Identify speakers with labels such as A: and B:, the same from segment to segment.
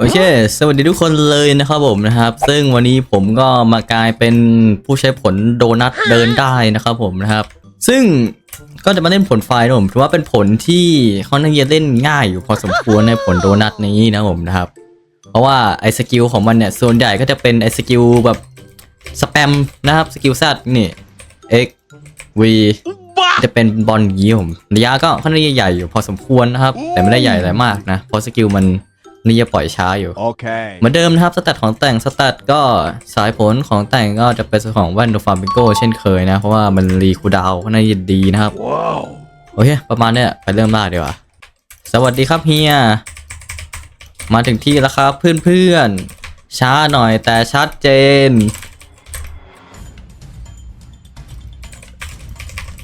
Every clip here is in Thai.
A: โอเค สวัสดีทุกคนเลยนะครับผมนะครับ ซึ่งวันนี้ผมก็มากลายเป็นผู้ใช้ผลโดนัทเดินได้นะครับผมนะครับ ซึ่งก็จะมาเล่นผลไฟนะผมถือว่าเป็นผลที่ค่อนข้างจะเล่นง่ายอยู่พอสมควรในผลโดนัทนี้นะผมนะครับ เพราะว่าไอ้สกิลของมันเนี่ยส่วนใหญ่ก็จะเป็นไอ้สกิลแบบสแปมนะครับสกิลแซดนี่ x v จะเป็นบอลอย่างนี้ผมระยะก็ค่อนข้างจะใหญ่อยู่พอสมควรนะครับ แต่ไม่ได้ใหญ่อะไรมากนะเพราะสกิลมัน นี่จะปล่อยช้าอยู่
B: Okay.
A: เหมือนเดิมนะครับสแตทของแต่งสแตทก็สายผลของแต่งก็จะเป็นส่วนของแว่นโดฟาร์บิโกเช่นเคยนะ เพราะว่ามันรีคูลดาวน์ค่อนข้างจะดีนะครับ
B: Whoa.
A: โอเค ประมาณเนี้ยไปเริ่มล่าดีกว่า สวัสดีครับเฮีย มาถึงที่แล้วครับเพื่อนๆ ช้าหน่อยแต่ชัดเจน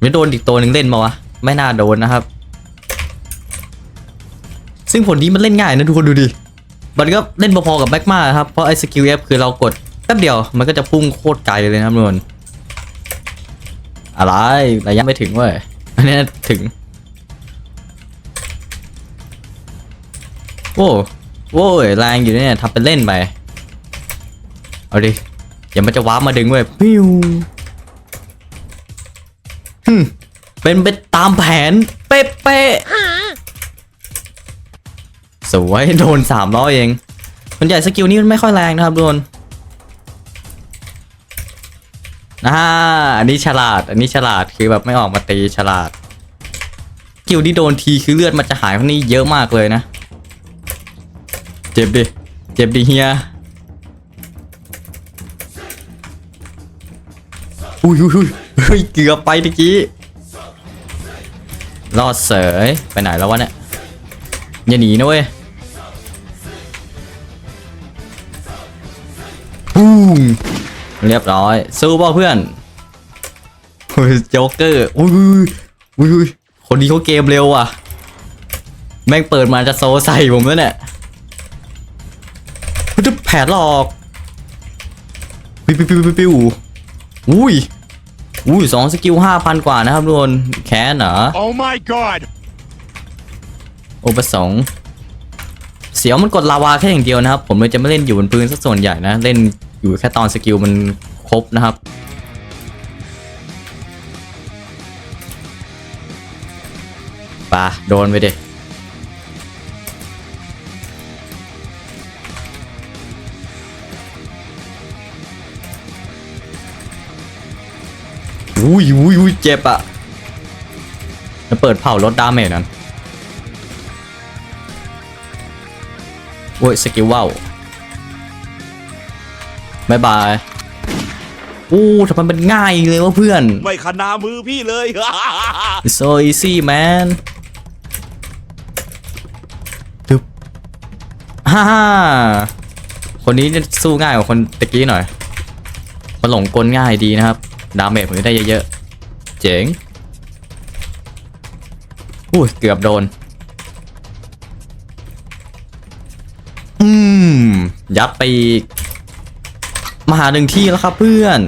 A: ไม่โดนอีกตัวหนึ่งเล่นมาวะ ไม่น่าโดนนะครับ ซึ่งผลนี้มันเล่นง่ายนะทุกคนดูดิ มันก็เล่นพอๆกับแบ็กมาครับ เพราะไอ้สกิลเอฟคือเรากดแป๊บเดียวมันก็จะพุ่งโคตรไกลเลยนะครับทุกคนอะไรระยะไม่ถึงเว้ยอันนี้ถึงโว้โว้ยแรงอยู่เนี่ยทำเป็นเล่นไป เอาดิอย่ามันจะว้ามาดึงเว้ยปิ้วฮึเป็นไปตามแผน เป๊ะ วยโดนสามร้อยเองมันใหญ่สกิลนี้มันไม่ค่อยแรงนะครับโดนอ่าอันนี้ฉลาด อันนี้ฉลาดคือแบบไม่ออกมาตีฉลาดสกิลที่โดนทีคือเลือดมันจะหายคนนี้เยอะมากเลยนะ เจ็บดิ เจ็บดิเฮียอุ้ยอุ้ยอุ้ยเฮ้ยเกือบไปตะกี้รอดเสยไปไหนแล้ววะเนี่ยอย่าหนีนะเว้ย ปุ้มเรียบร้อย สู้เปล่าเพื่อนเฮ้ยโจ๊กเกอร์อุ้ยอุ้ยอุ้ยคนนี้เขาเกมเร็วอะ แม่งเปิดมาจะโซใส่ผมแล้วเนี่ยมันจะแผลหลอกปิ้วปิ้วปิ้วปิ้วปิ้วอุ้ยอุ้ยสองสกิลห้าพันกว่านะครับทุกคนแค้นเหรอ
B: Oh my god.
A: โอประสงค์เสียวมันกดลาวาแค่อย่างเดียวนะครับ ผมเลยจะไม่เล่นอยู่บนพื้นสักส่วนใหญ่นะ เล่น อยู่แค่ตอนสกิลมันครบนะครับปะโดนไปเดิอุ้ยอุ้ยอุ้ยเจ็บอะจะเปิดเผาลดดาเมจนั้นโอ้ยสกิลว่าว บายบายอู้ทำไมมันง่ายเลยวะเพื่อน
B: ไม่ขนามือพี่เลย
A: It's so easy man ตึบฮ่าฮ่าคนนี้จะสู้ง่ายกว่าคนตะกี้หน่อย มันหลงกลง่ายดีนะครับ ดาเมจผมจะได้เยอะๆ เจ๋งอุ้ยเกือบโดน อืม ยับไปอีก มาหาหนึ่งที่แล้วครับเพื่อน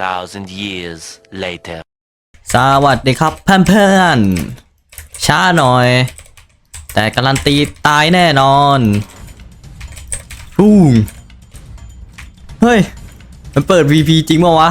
C: 2,000 years later.
A: สวัสดีครับเพื่อนๆช้าหน่อย แต่การันตีตายแน่นอนฟูงเฮ้ย มันเปิด VP จริงป่าวะ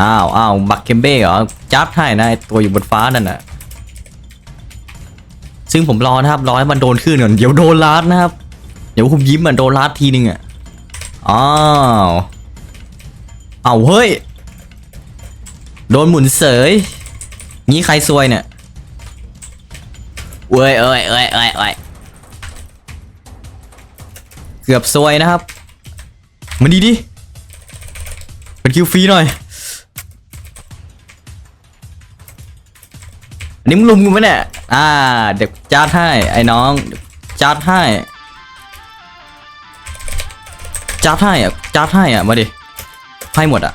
A: อ้าวอ้าวบักเคมเบ้เหรอ จับให้นะไอ้ตัวอยู่บนฟ้านั่นน่ะ ซึ่งผมรอนะครับ รอให้มันโดนขึ้นก่อน เดี๋ยวโดนลัดนะครับ เดี๋ยวผมยิ้มมันโดนลัดทีนึงอะอ้าวเอาเฮ้ย โดนหมุนเสยงี้ใครซวยเนี่ยเอ้ยเอ้ยเอ้ยเอ้ยเอ้ยเกือบซวยนะครับ มันดีดิเป็นคิวฟรีหน่อยอันนี้มึงลุมกูไหมเนี่ย อ่า เด็กจัดให้ไอ้น้องจัดให้ จัดให้อะจัดให้อะมาดิให้หมดอะ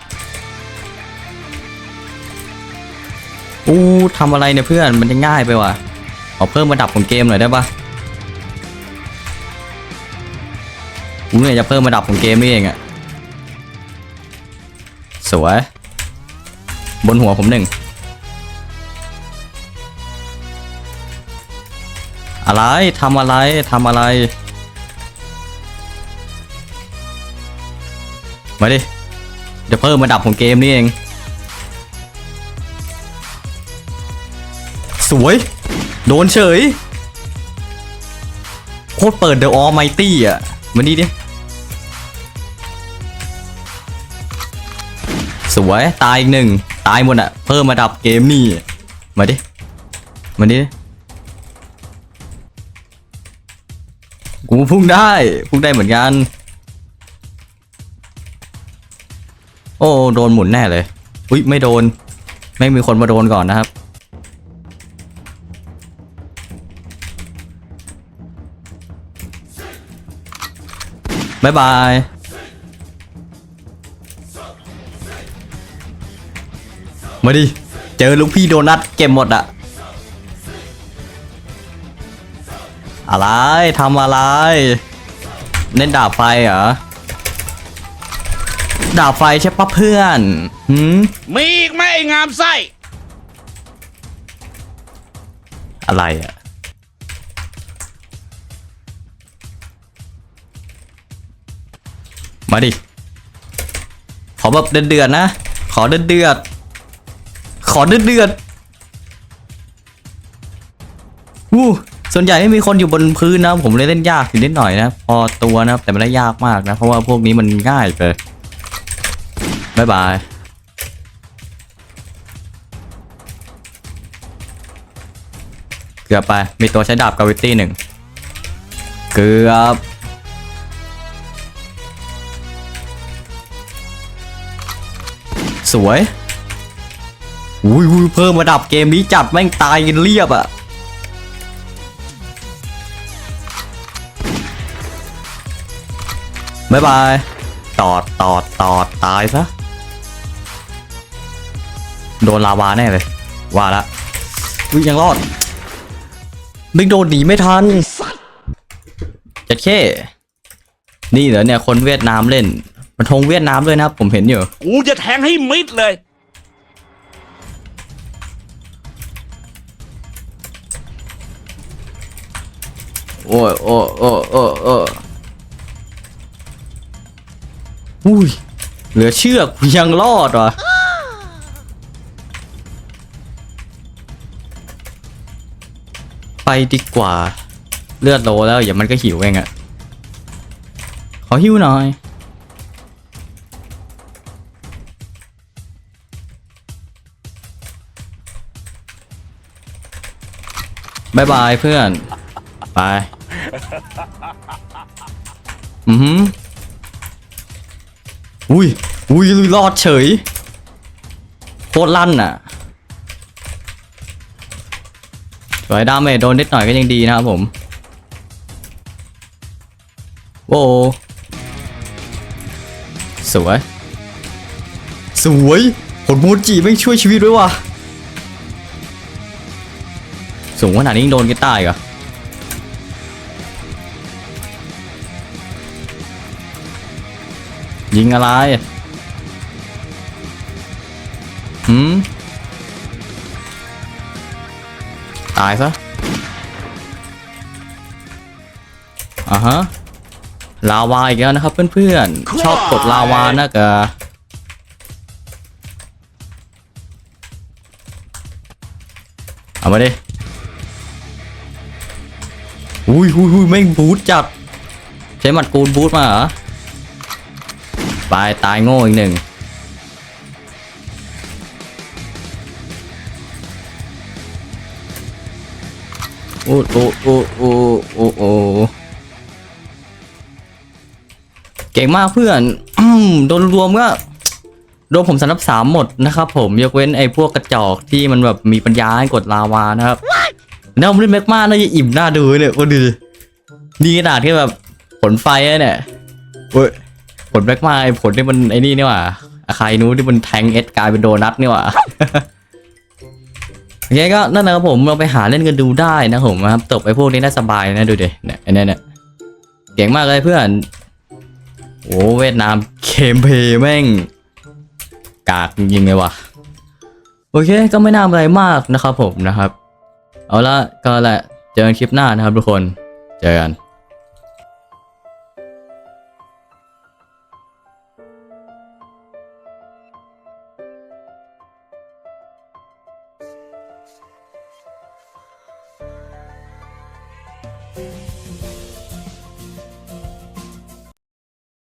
A: อู้ทำอะไรเนี่ยเพื่อนมันจะง่ายไปว่ะขอเพิ่มระดับของเกมหน่อยได้ปะกูเนี่ยจะเพิ่มระดับของเกมนี่เองอะสวย บนหัวผมหนึ่ง อะไรทำอะไรทำอะไร มาดิเดี๋ยวเพิ่มระดับของเกมนี่เอง สวย โดนเฉย โคตรเปิดเดอะออไมตี้อะมาดีดิ สวย ตายอีกหนึ่ง ตายหมดอะ เพิ่มระดับเกมนี่ มาดิ มาดิกูพุ่งได้ พุ่งได้เหมือนกัน โอ้โดนหมุนแน่เลย อุ้ยไม่โดน ไม่มีคนมาโดนก่อนนะครับ บ๊ายบาย มาดิ เจอลูกพี่โดนัทเก็บหมดอะอะไรทำอะไรเล่นดาบไฟเหรอ ดาบไฟใช่ปะเพื่อนหืม
B: มีอีกไหมไอ้งามไส้
A: อะไรอะมาดิ ขอแบบเดือดๆนะ ขอเดือดๆขอเดือดๆอู้ส่วนใหญ่ไม่มีคนอยู่บนพื้นนะ ผมเลยเล่นยากอยู่นิดหน่อยนะ พอตัวนะครับแต่ไม่ได้ยากมากนะ เพราะว่าพวกนี้มันง่ายไป บ๊ายบายเกือบไป มีตัวใช้ดาบกาวิตี้หนึ่งเกือบสวยอุ้ยเพิ่มระดับเกมนี้จัดแม่งตายกันเรียบอะบายบาย ตอด ตอด ตอด ตายซะ โดนลาวาแน่เลย ว่าละอุ้ยยังรอดนึกโดนหนีไม่ทันจัดเข้นี่เหรอเนี่ยคนเวียดนามเล่น มันธงเวียดนามด้วยนะครับผมเห็นอยู่
B: กูจะแทงให้มิดเลย
A: โอ้ยโอ้ยโอ้ยโอ้ยโอ้ยอุ้ยเหลือเชือกยังรอดว่ะ ดีกว่า เลือดโลแล้วอย่ามันก็หิวเองอะขอหิวหน่อย บายบายเพื่อน ไป อือหืออุ้ย อุ้ยรอดเฉย โคตรลั่นอะ วยดาเมจโดนนิดหน่อยก็ยังดีนะครับผมโอ้สวย สวยผลมูจิไม่งช่วยชีวิตด้วยว่ะ สูงขนาดนี้ยังโดนกีตาร์อีกเหรอยิงอะไร หืม ตายซะอ่าฮะลาวาอีกแล้วนะครับเพื่อนๆ ชอบกดลาวานะกะเอามาดิอุ้ยอุ้ยอุ้ยแม่งบูทจัด ใช้หมัดกูนบูทมาเหรอ ไปตายโง่อีกหนึ่ง โอ้โอ้โอ้โอ้โอ้โอ้เก่งมากเพื่อนอืมโดนรวมก็โดนผมสนับสามหมดนะครับผมยกเว้นไอ้พวกกระจอกที่มันแบบมีปัญญาให้กดลาวานะครับแล้วผมเล่นแม็กมาน่าจะอิ่มหน้าดูเลยก็ดีนี่ขนาดที่แบบผลไฟอะเนี่ยเว้ยผลแบ็กมาไอ้ผลที่มันไอ้นี่นี่หว่าอาคายนู้นที่มันแทงเอสกลายเป็นโดนัทนี่หว่าโอเคก็นั่นนะครับผมเราไปหาเล่นกันดูได้นะผมนะครับตบไอ้พวกนี้ได้สบายนะดูดิเนี่ยอ้เนี่ยเนี่ยเก่งมากเลยเพื่อนโอ้เวียดนามเคมเพย์แม่งกากจริงๆเลยวะโอเคก็ไม่น่าอะไรมากนะครับผมนะครับ เอาละก็แหละเจอกันคลิปหน้านะครับทุกคนเจอกัน